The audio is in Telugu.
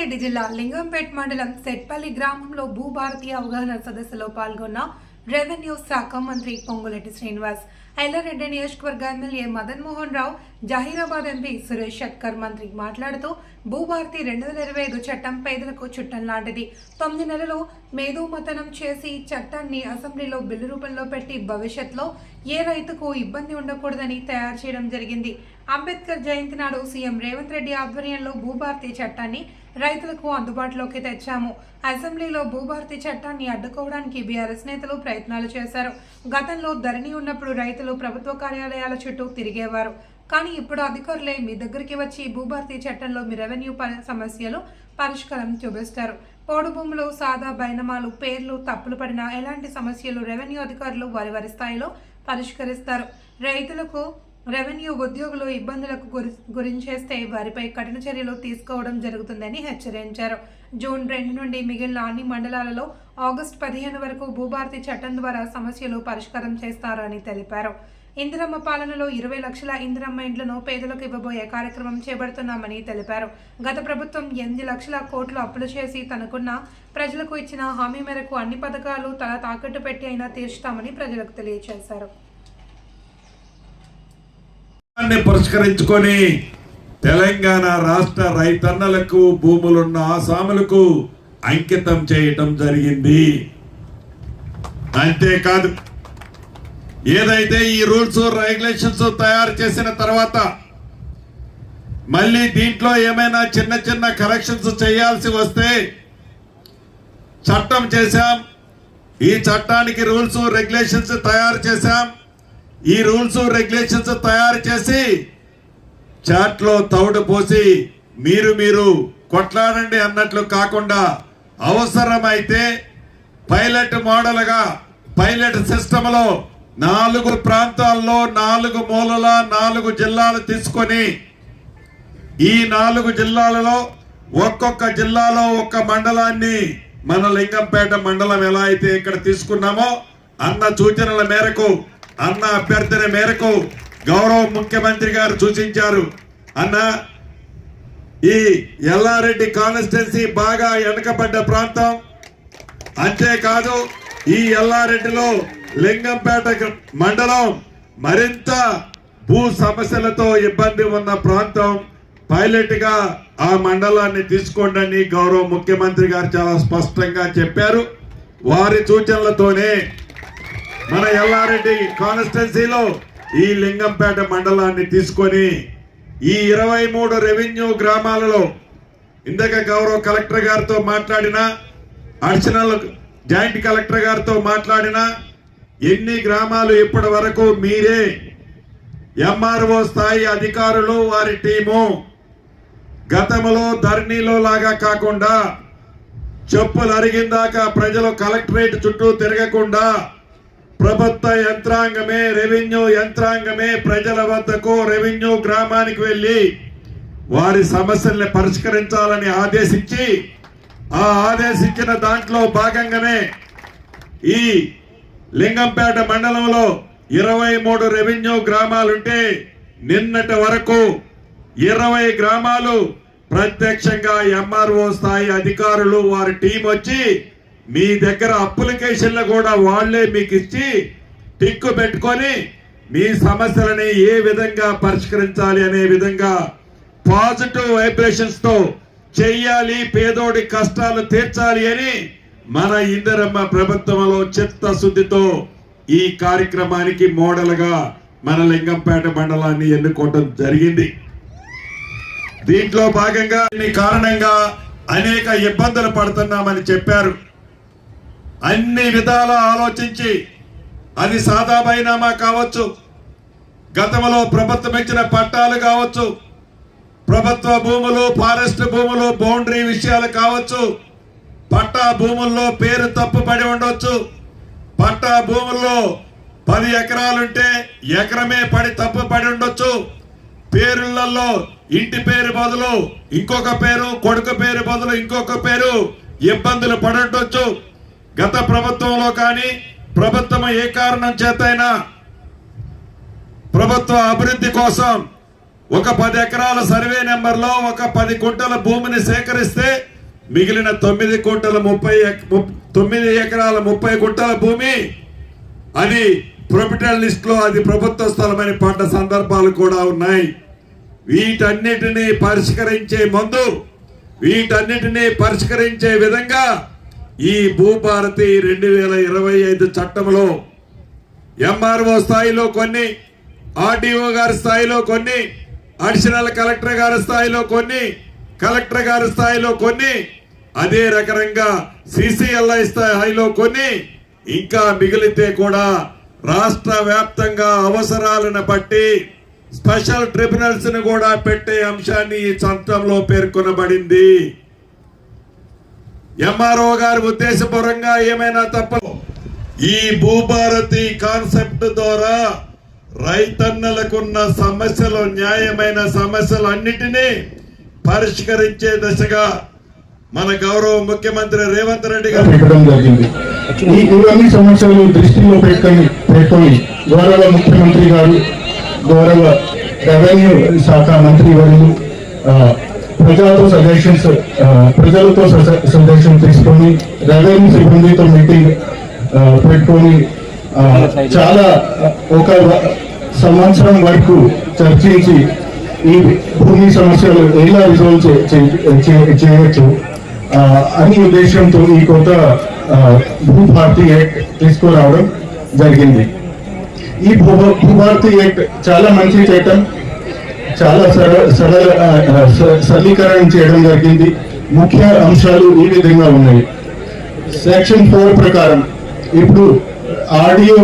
రంగారెడ్డి జిల్లా లింగంపేట్ మండలం సెట్పల్లి గ్రామంలో భూభారతి అవగాహన సదస్సులో పాల్గొన్న రెవెన్యూ శాఖ మంత్రి పొంగులెట్టి శ్రీనివాస్. ఎల్లారెడ్డి నియోజకవర్గ ఎమ్మెల్యే మదన్ మోహన్ రావు జహీరాబాద్ ఎంపీ సురేష్ షట్కర్ మంత్రి మాట్లాడుతూ భూభారతి రెండు వేల ఇరవై ఐదు చట్టం పేదలకు చుట్టం లాంటిది. తొమ్మిది నెలలు మేధోమతనం చేసి చట్టాన్ని అసెంబ్లీలో బిల్లు రూపంలో పెట్టి భవిష్యత్లో ఏ రైతుకు ఇబ్బంది ఉండకూడదని తయారు చేయడం జరిగింది. అంబేద్కర్ జయంతి నాడు సీఎం రేవంత్ రెడ్డి ఆధ్వర్యంలో భూభారతి చట్టాన్ని రైతులకు అందుబాటులోకి తెచ్చాము. అసెంబ్లీలో భూభారతి చట్టాన్ని అడ్డుకోవడానికి బీఆర్ఎస్ నేతలు ప్రయత్నాలు చేశారు. గతంలో ధరణి ఉన్నప్పుడు రైతు రైతులు ప్రభుత్వ కార్యాలయాల చుట్టూ తిరిగేవారు. కానీ ఇప్పుడు అధికారులే మీ దగ్గరికి వచ్చి భూభారతి చట్టంలో మీ రెవెన్యూ సమస్యలు పరిష్కారం చూపిస్తారు. పోడు భూములు సాదా బైనమాలు పేర్లు తప్పులు పడిన ఎలాంటి సమస్యలు రెవెన్యూ అధికారులు వారి వారి స్థాయిలో పరిష్కరిస్తారు. రైతులకు రెవెన్యూ ఉద్యోగులు ఇబ్బందులకు గురి గురించేస్తే వారిపై కఠిన చర్యలు తీసుకోవడం జరుగుతుందని హెచ్చరించారు. జూన్ రెండు నుండి మిగిలిన అన్ని మండలాలలో ఆగస్టు పదిహేను వరకు భూభారతి చట్టం ద్వారా సమస్యలు పరిష్కారం చేస్తారని తెలిపారు. ఇందిరమ్మ పాలనలో ఇరవై లక్షల ఇందిరమ్మ ఇండ్లను పేదలకు ఇవ్వబోయే కార్యక్రమం చేపడుతున్నామని తెలిపారు. గత ప్రభుత్వం ఎనిమిది లక్షల కోట్లు అప్పులు చేసి తనకున్న ప్రజలకు ఇచ్చిన హామీ మేరకు అన్ని పథకాలు తల తాకట్టు పెట్టి అయినా తీర్చుతామని ప్రజలకు తెలియజేశారు. పురస్కరించుకొని తెలంగాణ రాష్ట్ర రైతన్నలకు భూములున్న ఆసాములకు అంకితం చేయటం జరిగింది. అంతేకాదు ఏదైతే ఈ రూల్స్ రెగ్యులేషన్స్ తయారు చేసిన తర్వాత మళ్ళీ దీంట్లో ఏమైనా చిన్న చిన్న కరెక్షన్స్ చేయాల్సి వస్తే చట్టం చేశాం. ఈ చట్టానికి రూల్స్ రెగ్యులేషన్స్ తయారు చేశాం. ఈ రూల్స్ రెగ్యులేషన్స్ తయారు చేసి చాట్లో తౌడు పోసి మీరు మీరు కొట్లాడండి అన్నట్లు కాకుండా అవసరమైతే పైలట్ మోడల్గా పైలట్ సిస్టంలో నాలుగు ప్రాంతాల్లో నాలుగు మూలల నాలుగు జిల్లాలు తీసుకొని ఈ నాలుగు జిల్లాలలో ఒక్కొక్క జిల్లాలో ఒక్క మండలాన్ని మన లింగంపేట మండలం ఎలా అయితే ఇక్కడ తీసుకున్నామో అన్న సూచనల మేరకు అన్న అభ్యర్థన మేరకు గౌరవ ముఖ్యమంత్రి గారు సూచించారు. అన్న ఈ ఎల్లారెడ్డి కాన్స్టిట్యున్సీ బాగా వెనకబడ్డ ప్రాంతం. అంతేకాదు ఈ ఎల్లారెడ్డిలో లింగంపేట మండలం మరింత భూ సమస్యలతో ఇబ్బంది ఉన్న ప్రాంతం. పైలట్గా ఆ మండలాన్ని తీసుకోండి గౌరవ ముఖ్యమంత్రి గారు చాలా స్పష్టంగా చెప్పారు. వారి సూచనలతోనే మన ఎల్లారెడ్డి కాన్స్టిట్యున్సీలో ఈ లింగంపేట మండలాన్ని తీసుకొని ఈ ఇరవై మూడు రెవెన్యూ గ్రామాలలో ఇందాక గౌరవ కలెక్టర్ గారితో మాట్లాడిన అడిషనల్ జాయింట్ కలెక్టర్ గారితో మాట్లాడిన ఎన్ని గ్రామాలు ఇప్పటి వరకు మీరే ఎంఆర్ఓ స్థాయి అధికారులు వారి టీము గతంలో ధరణిలో లాగా కాకుండా చెప్పులు అరిగిందాక ప్రజలు కలెక్టరేట్ చుట్టూ తిరగకుండా ప్రభుత్వ యంత్రాంగమే రెవెన్యూ యంత్రాంగమే ప్రజల వద్దకు రెవెన్యూ గ్రామానికి వెళ్ళి వారి సమస్యల్ని పరిష్కరించాలని ఆదేశించి ఆ ఆదేశించిన దాంట్లో భాగంగానే ఈ లింగంపేట మండలంలో ఇరవై మూడు రెవెన్యూ గ్రామాలుంటే నిన్నటి వరకు ఇరవై గ్రామాలు ప్రత్యక్షంగా ఎంఆర్ఓ స్థాయి అధికారులు వారి టీం వచ్చి మీ దగ్గర అప్లికేషన్లు కూడా వాళ్ళే మీకు ఇచ్చి టిక్కు పెట్టుకొని మీ సమస్యలని ఏ విధంగా పరిష్కరించాలి అనే విధంగా పాజిటివ్ వైబ్రేషన్స్తో చెయ్యాలి పేదోడి కష్టాలు తీర్చాలి అని మన ఇందరమ్మ ప్రభుత్వంలో చిత్తశుద్ధితో ఈ కార్యక్రమానికి మోడల్గా మన లింగంపేట మండలాన్ని ఎన్నుకోవటం జరిగింది. దీంట్లో భాగంగా కారణంగా అనేక ఇబ్బందులు పడుతున్నామని చెప్పారు. అన్ని విధాల ఆలోచించి అది సాదా బైనామా కావచ్చు. గతంలో ప్రభుత్వం ఇచ్చిన పట్టాలు కావచ్చు. ప్రభుత్వ భూములు ఫారెస్ట్ భూములు బౌండరీ విషయాలు కావచ్చు. పట్టా భూముల్లో పేరు తప్పు పడి ఉండొచ్చు. పట్టా భూముల్లో పది ఎకరాలుంటే ఎకరమే పడి తప్పు పడి ఉండొచ్చు. పేరులలో ఇంటి పేరు బదులు ఇంకొక పేరు కొడుకు పేరు బదులు ఇంకొక పేరు ఇబ్బందులు పడుండొచ్చు. గత ప్రభుత్వంలో కానీ ప్రభుత్వం ఏ కారణం చేతైనా ప్రభుత్వ అభివృద్ధి కోసం ఒక పది ఎకరాల సర్వే నెంబర్లో ఒక పది కుంటల భూమిని సేకరిస్తే మిగిలిన తొమ్మిది గుంటల ముప్పై తొమ్మిది ఎకరాల ముప్పై గుంటల భూమి అది ప్రొపిటల్ లిస్ట్లో అది ప్రభుత్వ స్థలమని పడ్డ సందర్భాలు కూడా ఉన్నాయి. వీటన్నిటినీ పరిష్కరించే ముందు వీటన్నిటినీ పరిష్కరించే విధంగా ఈ భూభారతి రెండు వేల ఇరవై ఐదు చట్టంలో ఎంఆర్ఓ స్థాయిలో కొన్ని ఆర్డీఓ గారి స్థాయిలో కొన్ని అడిషనల్ కలెక్టర్ గారి స్థాయిలో కొన్ని కలెక్టర్ గారి స్థాయిలో కొన్ని అదే రకంగా సిసిఎల్ఐ స్థాయిలో కొన్ని ఇంకా మిగిలితే కూడా రాష్ట్ర వ్యాప్తంగా అవసరాలను బట్టి స్పెషల్ ట్రిబ్యునల్స్ను కూడా పెట్టే అంశాన్ని ఈ చట్టంలో పేర్కొనబడింది. ఎంఆర్ఓ గారి ఉద్దేశపూర్వంగా ఏమైనా తప్ప ఈ భూభారతి కాన్సెప్ట్ ద్వారా రైతన్నలకున్న సమస్యలు న్యాయమైన సమస్యలు అన్నిటినీ పరిష్కరించే దశగా మన గౌరవ ముఖ్యమంత్రి రేవంత్ రెడ్డి గారు పెట్టడం జరిగింది. ఈ ఇవన్నీ సమస్యలు దృష్టిలో పెట్టుకొని పెట్టుకొని గౌరవ ముఖ్యమంత్రి గారు గౌరవ రెవెన్యూ శాఖ మంత్రి వర్యులు ప్రజలతో సజెషన్స్ ప్రజలతో సజెషన్ తీసుకొని రెవెన్యూ సిబ్బందితో మీటింగ్ పెట్టుకొని చాలా ఒక సంవత్సరం వరకు చర్చించి ఈ భూమి సమస్యలు ఎలా రిజాల్వ్ చేయొచ్చు. ఆ, అనే ఉద్దేశంతో ఈ కొత్త భూభారతి యాక్ట్ తీసుకురావడం జరిగింది. ఈ భూ భూభారతి యాక్ట్ చాలా మంచి చట్టం. చాలా సరళ సరళ స- సరళీకరణ చేయడం జరిగింది. ముఖ్య అంశాలు ఈ విధంగా ఉన్నాయి. సెక్షన్ ఫోర్ ప్రకారం ఇప్పుడు ఆడియో